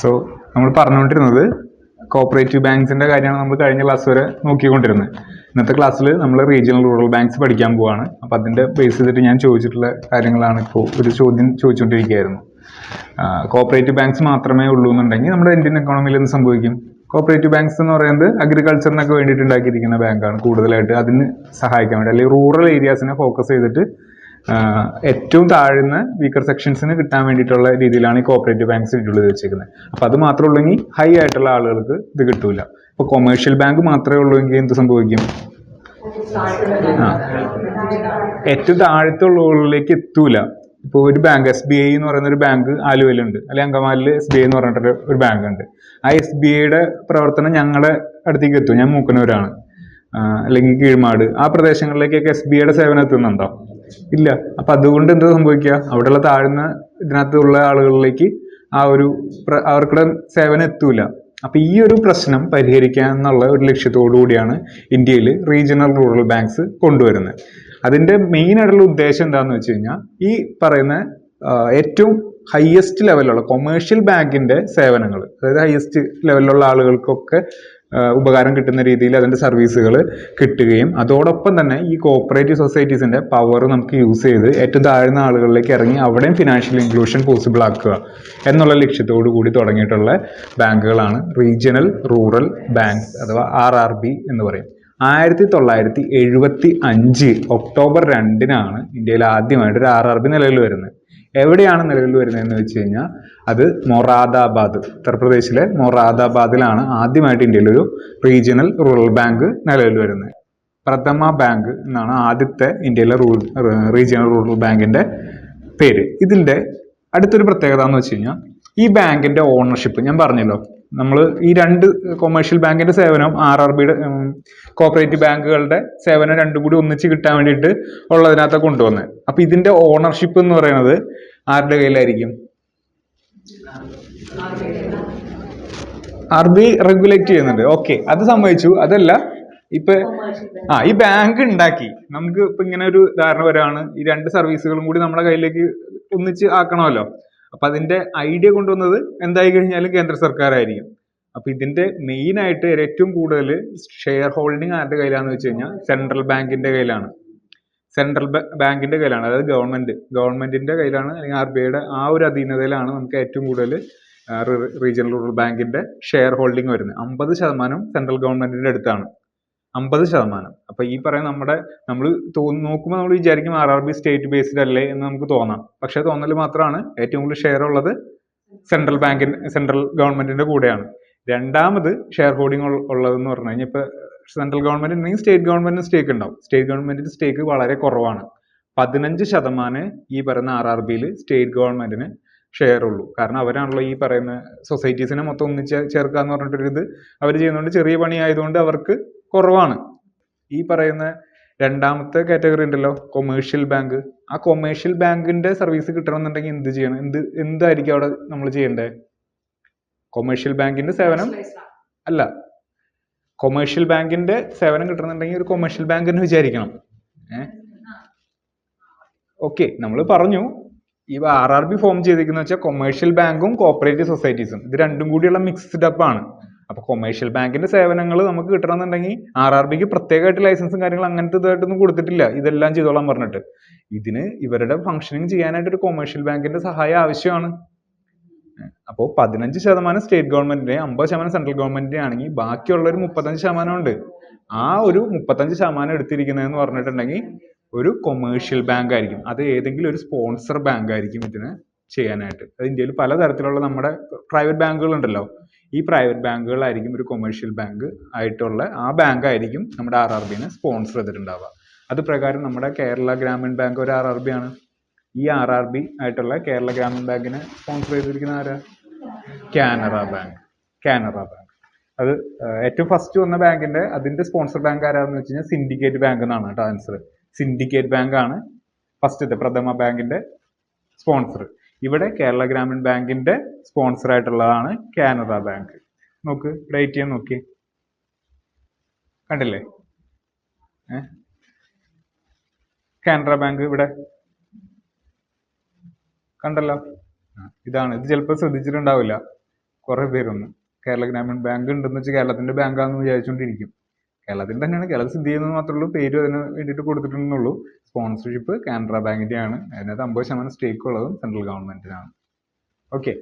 So നമ്മൾ പറഞ്ഞുകൊണ്ടിരുന്നത് cooperative ബാങ്ക്സിന്റെ കാര്യമാണ് നമ്മൾ കഴിഞ്ഞ ക്ലാസ് വരെ നോക്കിക്കൊണ്ടിരുന്നത്. ഇന്നത്തെ ക്ലാസ്സിൽ നമ്മൾ റീജിയണൽ റൂറൽ ബാങ്ക്സ് പഠിക്കാൻ പോവാണ്. അപ്പോൾ അതിന്റെ ബേസ് ചെയ്തിട്ട് ഞാൻ ചോദിച്ചിട്ടുള്ള കാര്യങ്ങളാണ് ഇപ്പോൾ ഒരു ചോദ്യം ചോദിച്ചുകൊണ്ടിരിക്കുകയായിരുന്നു കോപ്പറേറ്റീവ് ബാങ്ക്സ് മാത്രമേ ഉള്ളൂ എന്നുണ്ടെങ്കിൽ നമ്മുടെ ഇന്ത്യൻ എക്കോണമിയിൽ എന്ത് സംഭവിക്കും? കോപ്പറേറ്റീവ് ബാങ്ക്സ് എന്ന് പറയുന്നത് അഗ്രികൾച്ചറിനൊക്കെ വേണ്ടിയിട്ട് ഉണ്ടാക്കിയിരിക്കുന്ന ബാങ്കാണ് കൂടുതലായിട്ട് അതിന് സഹായിക്കാൻ വേണ്ടി. അല്ലെങ്കിൽ റൂറൽ ഏരിയാസിനെ ഫോക്കസ് ചെയ്തിട്ട് ഏറ്റവും താഴ്ന്ന വീക്കർ സെക്ഷൻസിന് കിട്ടാൻ വേണ്ടിയിട്ടുള്ള രീതിയിലാണ് ഈ കോപ്പറേറ്റീവ് ബാങ്ക്സ് ഷെഡ്യൂൾ ചെയ്ത് വെച്ചിരിക്കുന്നത് അപ്പൊ അത് മാത്രമേ ഉള്ളെങ്കിൽ ഹൈ ആയിട്ടുള്ള ആളുകൾക്ക് ഇത് കിട്ടൂല. ഇപ്പൊ കൊമേഴ്ഷ്യൽ ബാങ്ക് മാത്രമേ ഉള്ളൂ എന്ത് സംഭവിക്കും? ഏറ്റവും താഴത്തുള്ളവരിലേക്ക് എത്തൂല. ഇപ്പോൾ ഒരു ബാങ്ക് എസ് ബി ഐ എന്ന് പറയുന്ന ഒരു ബാങ്ക് ആലുവയിലുണ്ട്. അല്ലെങ്കിൽ അങ്കമാലിൽ എസ് ബി ഐ എന്ന് പറഞ്ഞിട്ട് ഒരു ബാങ്ക് ഉണ്ട്. ആ എസ് ബി ഐയുടെ പ്രവർത്തനം ഞങ്ങളുടെ അടുത്തേക്ക് എത്തും. ഞാൻ മൂക്കനൂരാണ്. അല്ലെങ്കിൽ കീഴ്മാട്. ആ പ്രദേശങ്ങളിലേക്കൊക്കെ എസ് ബി ഐയുടെ സേവനം എത്തുന്നുണ്ടോ? ഇല്ല. അപ്പൊ അതുകൊണ്ട് എന്താ സംഭവിക്കുക അവിടെയുള്ള താഴ്ന്ന ഇതിനകത്തുള്ള ആളുകളിലേക്ക് ആ ഒരു അവർക്കുടെ സേവനം എത്തൂല. അപ്പൊ ഈ ഒരു പ്രശ്നം പരിഹരിക്കുക എന്നുള്ള ഒരു ലക്ഷ്യത്തോടു കൂടിയാണ് ഇന്ത്യയിൽ റീജിയണൽ റൂറൽ ബാങ്ക്സ് കൊണ്ടുവരുന്നത്. അതിന്റെ മെയിൻ ആയിട്ടുള്ള ഉദ്ദേശം എന്താണെന്ന് വെച്ച് കഴിഞ്ഞാൽ ഈ പറയുന്ന ഏറ്റവും ഹയസ്റ്റ് ലെവലുള്ള കൊമേഴ്ഷ്യൽ ബാങ്കിന്റെ സേവനങ്ങൾ അതായത് ഹയസ്റ്റ് ലെവലിലുള്ള ആളുകൾക്കൊക്കെ ഉപകാരം കിട്ടുന്ന രീതിയിൽ അതിന്റെ സർവീസുകൾ കിട്ടുകയും അതോടൊപ്പം തന്നെ ഈ കോപ്പറേറ്റീവ് സൊസൈറ്റീസിന്റെ പവർ നമുക്ക് യൂസ് ചെയ്ത് ഏറ്റവും താഴ്ന്ന ആളുകളിലേക്ക് ഇറങ്ങി അവിടെയും ഫിനാൻഷ്യൽ ഇൻക്ലൂഷൻ പോസിബിൾ ആക്കുക എന്നുള്ള ലക്ഷ്യത്തോടു കൂടി തുടങ്ങിയിട്ടുള്ള ബാങ്കുകളാണ് റീജിയണൽ റൂറൽ ബാങ്ക് അഥവാ ആർ ആർ ബി എന്ന് പറയും. ആയിരത്തി തൊള്ളായിരത്തി എഴുപത്തി അഞ്ച് ഒക്ടോബർ രണ്ടിനാണ് ഇന്ത്യയിൽ ആദ്യമായിട്ട് ഒരു ആർ ആർ ബി നിലവിൽ വരുന്നത്. എവിടെയാണ് നിലവിൽ വരുന്നതെന്ന് വെച്ച് കഴിഞ്ഞാൽ അത് മൊറാദാബാദ് ഉത്തർപ്രദേശിലെ മൊറാദാബാദിലാണ് ആദ്യമായിട്ട് ഇന്ത്യയിൽ ഒരു റീജിയണൽ റൂറൽ ബാങ്ക് നിലവിൽ വരുന്നത്. പ്രഥമ ബാങ്ക് എന്നാണ് ആദ്യത്തെ ഇന്ത്യയിലെ റൂ റീജിയണൽ റൂറൽ ബാങ്കിന്റെ പേര്. ഇതിന്റെ അടുത്തൊരു പ്രത്യേകത എന്ന് വെച്ച് കഴിഞ്ഞാൽ ഈ ബാങ്കിന്റെ ഓണർഷിപ്പ് ഞാൻ പറഞ്ഞല്ലോ നമ്മൾ ഈ രണ്ട് കൊമേഴ്ഷ്യൽ ബാങ്കിന്റെ സേവനം ആർ ആർ ബിയുടെ കോപ്പറേറ്റീവ് ബാങ്കുകളുടെ സേവനം രണ്ടും കൂടി ഒന്നിച്ച് കിട്ടാൻ വേണ്ടിയിട്ട് ഉള്ളതിനകത്ത് കൊണ്ടുവന്നത് അപ്പൊ ഇതിന്റെ ഓണർഷിപ്പ് എന്ന് പറയുന്നത് ആരുടെ കയ്യിലായിരിക്കും? ആർ ബി റെഗുലേറ്റ് ചെയ്യുന്നുണ്ട്. ഓക്കെ അത് സമ്മതിച്ചു അതല്ല ഇപ്പൊ ആ ഈ ബാങ്ക് ഉണ്ടാക്കി. നമുക്ക് ഇപ്പൊ ഇങ്ങനെ ഒരു ധാരണ വരാണ്. ഈ രണ്ട് സർവീസുകളും കൂടി നമ്മുടെ കയ്യിലേക്ക് ഒന്നിച്ച് ആക്കണമല്ലോ. അപ്പൊ അതിന്റെ ഐഡിയ കൊണ്ടുവന്നത് എന്തായി കഴിഞ്ഞാലും കേന്ദ്ര സർക്കാരായിരിക്കും. അപ്പൊ ഇതിന്റെ മെയിൻ ആയിട്ട് ഏറ്റവും കൂടുതൽ ഷെയർ ഹോൾഡിംഗ് ആരുടെ കയ്യിലാന്ന് വെച്ച് കഴിഞ്ഞാൽ സെൻട്രൽ ബാങ്കിന്റെ കയ്യിലാണ്. സെൻട്രൽ ബാങ്കിന്റെ കയ്യിലാണ് അതായത് ഗവൺമെന്റ് ഗവൺമെന്റിന്റെ കയ്യിലാണ് അല്ലെങ്കിൽ ആർ ബി ഐയുടെ ആ ഒരു അധീനതയിലാണ് നമുക്ക് ഏറ്റവും കൂടുതൽ റീജിയണൽ റൂറൽ ബാങ്കിന്റെ ഷെയർ ഹോൾഡിംഗ് വരുന്നത്. അമ്പത് ശതമാനം സെൻട്രൽ ഗവൺമെന്റിന്റെ അടുത്താണ്. അമ്പത് ശതമാനം. അപ്പൊ ഈ പറയുന്ന നമ്മുടെ നമ്മൾ നോക്കുമ്പോൾ നമ്മൾ വിചാരിക്കും R R B state based അല്ലേ എന്ന് നമുക്ക് തോന്നാം. പക്ഷെ തോന്നൽ മാത്രമാണ്. ഏറ്റവും കൂടുതൽ ഷെയർ ഉള്ളത് സെൻട്രൽ ബാങ്കിന് സെൻട്രൽ ഗവൺമെന്റിന്റെ കൂടെയാണ്. രണ്ടാമത് ഷെയർ ഹോൾഡിംഗ് ഉള്ളതെന്ന് പറഞ്ഞു കഴിഞ്ഞാൽ ഇപ്പൊ സെൻട്രൽ ഗവൺമെന്റ് ഉണ്ടെങ്കിൽ സ്റ്റേറ്റ് ഗവൺമെന്റിന് സ്റ്റേക്ക് ഉണ്ടാവും സ്റ്റേറ്റ് ഗവൺമെന്റിന്റെ സ്റ്റേക്ക് വളരെ കുറവാണ്. പതിനഞ്ച് ശതമാനം ഈ പറയുന്ന ആർ ആർ ബിയിൽ സ്റ്റേറ്റ് ഗവൺമെന്റിന് ഷെയർ ഉള്ളൂ. കാരണം അവരാണല്ലോ ഈ പറയുന്ന സൊസൈറ്റീസിനെ മൊത്തം ഒന്നിച്ച് ചേർക്കുക എന്ന് പറഞ്ഞിട്ടൊരു ഇത് അവർ ചെയ്യുന്നതുകൊണ്ട് ചെറിയ പണി ആയതുകൊണ്ട് അവർക്ക് കുറവാണ്. ഈ പറയുന്ന രണ്ടാമത്തെ കാറ്റഗറി ഉണ്ടല്ലോ കൊമേഴ്ഷ്യൽ ബാങ്ക് ആ കൊമേഴ്ഷ്യൽ ബാങ്കിന്റെ സർവീസ് കിട്ടണമെന്നുണ്ടെങ്കിൽ എന്ത് ചെയ്യണം? എന്ത് എന്തായിരിക്കും അവിടെ നമ്മൾ ചെയ്യേണ്ടത്? കൊമേഴ്ഷ്യൽ ബാങ്കിന്റെ സേവനം അല്ല കൊമേഴ്ഷ്യൽ ബാങ്കിന്റെ സേവനം കിട്ടണമെന്നുണ്ടെങ്കിൽ ഒരു കൊമേഴ്ഷ്യൽ ബാങ്ക് തന്നെ വിചാരിക്കണം. ഓക്കെ നമ്മൾ പറഞ്ഞു ഈ ആർ ആർ ബി ഫോം ചെയ്തിരിക്കുന്ന വെച്ചാൽ കൊമേഴ്ഷ്യൽ ബാങ്കും കോപ്പറേറ്റീവ് സൊസൈറ്റീസും ഇത് രണ്ടും കൂടിയുള്ള മിക്സ്ഡ് അപ്പ് ആണ്. അപ്പൊ കൊമേഴ്ഷ്യൽ ബാങ്കിന്റെ സേവനങ്ങൾ നമുക്ക് കിട്ടണമെന്നുണ്ടെങ്കിൽ ആർ ആർ ബിക്ക് പ്രത്യേകമായിട്ട് ലൈസൻസും കാര്യങ്ങളും അങ്ങനത്തെ ഇതായിട്ടൊന്നും കൊടുത്തിട്ടില്ല. ഇതെല്ലാം ചെയ്തോളാൻ പറഞ്ഞിട്ട്. ഇതിന് ഇവരുടെ ഫംഗ്ഷനിങ് ചെയ്യാനായിട്ട് ഒരു കൊമേഴ്ഷ്യൽ ബാങ്കിന്റെ സഹായം ആവശ്യമാണ്. അപ്പോൾ പതിനഞ്ച് ശതമാനം സ്റ്റേറ്റ് ഗവൺമെന്റിന്റെ അമ്പത് ശതമാനം സെൻട്രൽ ഗവൺമെന്റിന്റെ ആണെങ്കിൽ ബാക്കിയുള്ള ഒരു മുപ്പത്തഞ്ച് ശതമാനം ഉണ്ട്. ആ ഒരു മുപ്പത്തഞ്ച് ശതമാനം എടുത്തിരിക്കുന്നതെന്ന് പറഞ്ഞിട്ടുണ്ടെങ്കിൽ ഒരു കൊമേഴ്ഷ്യൽ ബാങ്ക് ആയിരിക്കും. അത് ഏതെങ്കിലും ഒരു സ്പോൺസർ ബാങ്ക് ആയിരിക്കും ഇതിന്. ചെയ്യാനായിട്ട്. അത് ഇന്ത്യയിൽ പലതരത്തിലുള്ള നമ്മുടെ പ്രൈവറ്റ് ബാങ്കുകൾ ഉണ്ടല്ലോ. ഈ പ്രൈവറ്റ് ബാങ്കുകളായിരിക്കും ഒരു കൊമേഴ്ഷ്യൽ ബാങ്ക് ആയിട്ടുള്ള ആ ബാങ്ക് ആയിരിക്കും നമ്മുടെ ആർ ആർ ബിനെ സ്പോൺസർ ചെയ്തിട്ടുണ്ടാവുക. അത് പ്രകാരം നമ്മുടെ കേരള ഗ്രാമീൺ ബാങ്ക് ഒരു ആർ ആർ ബി ആണ്. ഈ ആർ ആർ ബി ആയിട്ടുള്ള കേരള ഗ്രാമീൺ ബാങ്കിനെ സ്പോൺസർ ചെയ്തിരിക്കുന്ന ആരാ? കാനറ ബാങ്ക്. കാനറ ബാങ്ക്. അത് ഏറ്റവും ഫസ്റ്റ് വന്ന ബാങ്കിന്റെ അതിന്റെ സ്പോൺസർ ബാങ്ക് ആരാന്ന് വെച്ച് കഴിഞ്ഞാൽ സിൻഡിക്കേറ്റ് ബാങ്ക് എന്നാണ് കേട്ടോ ആൻസർ സിൻഡിക്കേറ്റ് ബാങ്ക് ആണ് ഫസ്റ്റത്തെ പ്രഥമ ബാങ്കിന്റെ സ്പോൺസർ ഇവിടെ കേരള ഗ്രാമീൺ ബാങ്കിന്റെ സ്പോൺസർ ആയിട്ടുള്ളതാണ് കാനറ ബാങ്ക്. നോക്ക് ഡേറ്റ് ചെയ്യാൻ നോക്കി കണ്ടില്ലേ? കാനറ ബാങ്ക് ഇവിടെ. കണ്ടല്ലോ? ഇതാണ്. ഇത് ചിലപ്പോൾ ശ്രദ്ധിച്ചിട്ടുണ്ടാവില്ല. കുറേ പേരൊന്നും. കേരള ഗ്രാമീൺ ബാങ്ക് ഉണ്ടെന്ന് വെച്ചാൽ കേരളത്തിന്റെ ബാങ്കാണെന്ന് വിചാരിച്ചുകൊണ്ടിരിക്കും കേരളത്തിൽ തന്നെയാണ്. കേരളത്തിൽ സ്ഥിതി ചെയ്യുന്നത് മാത്രമേ ഉള്ളൂ പേരും അതിന് വേണ്ടിയിട്ട് കൊടുത്തിട്ടുണ്ടെന്നുള്ളൂ. സ്പോൺസർഷിപ്പ് കാനറ ബാങ്കിന്റെ ആണ് അതിനകത്ത് അമ്പത് ശതമാനം സ്റ്റേക്ക് ഉള്ളതും സെൻട്രൽ ഗവൺമെന്റിനാണ് ഓക്കെ